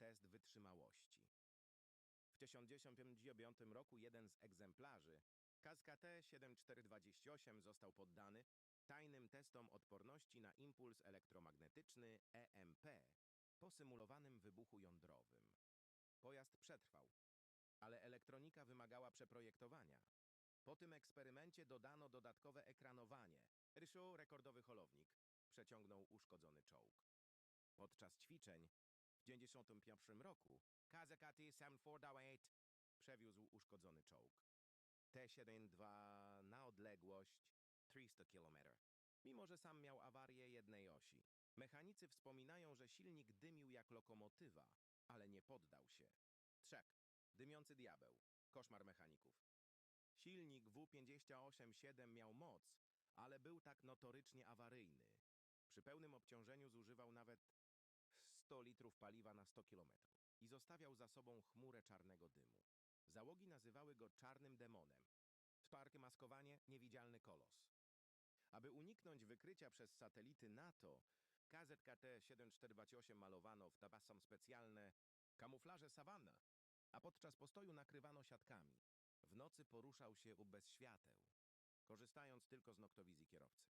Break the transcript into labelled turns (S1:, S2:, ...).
S1: test wytrzymałości. W 1959 roku jeden z egzemplarzy KZKT-7428 został poddany tajnym testom odporności na impuls elektromagnetyczny EMP po symulowanym wybuchu jądrowym. Pojazd przetrwał, ale elektronika wymagała przeprojektowania. Po tym eksperymencie dodano dodatkowe ekranowanie. Ryszu, rekordowy holownik, przeciągnął uszkodzony czołg. Podczas ćwiczeń 1991 roku KZKT-7428 przewiózł uszkodzony czołg. T-72 na odległość 300 km. Mimo, że sam miał awarię jednej osi. Mechanicy wspominają, że silnik dymił jak lokomotywa, ale nie poddał się. Trzek. Dymiący diabeł. Koszmar mechaników. Silnik W58-7 miał moc, ale był tak notorycznie awaryjny. Przy pełnym obciążeniu zużywał nawet 100 litrów paliwa na 100 kilometrów i zostawiał za sobą chmurę czarnego dymu. Załogi nazywały go czarnym demonem. Twarkie maskowanie, niewidzialny kolos. Aby uniknąć wykrycia przez satelity NATO, KZKT-7428 malowano w tabassam specjalne kamuflaże sawanna, a podczas postoju nakrywano siatkami. W nocy poruszał się bez świateł, korzystając tylko z noktowizji kierowcy.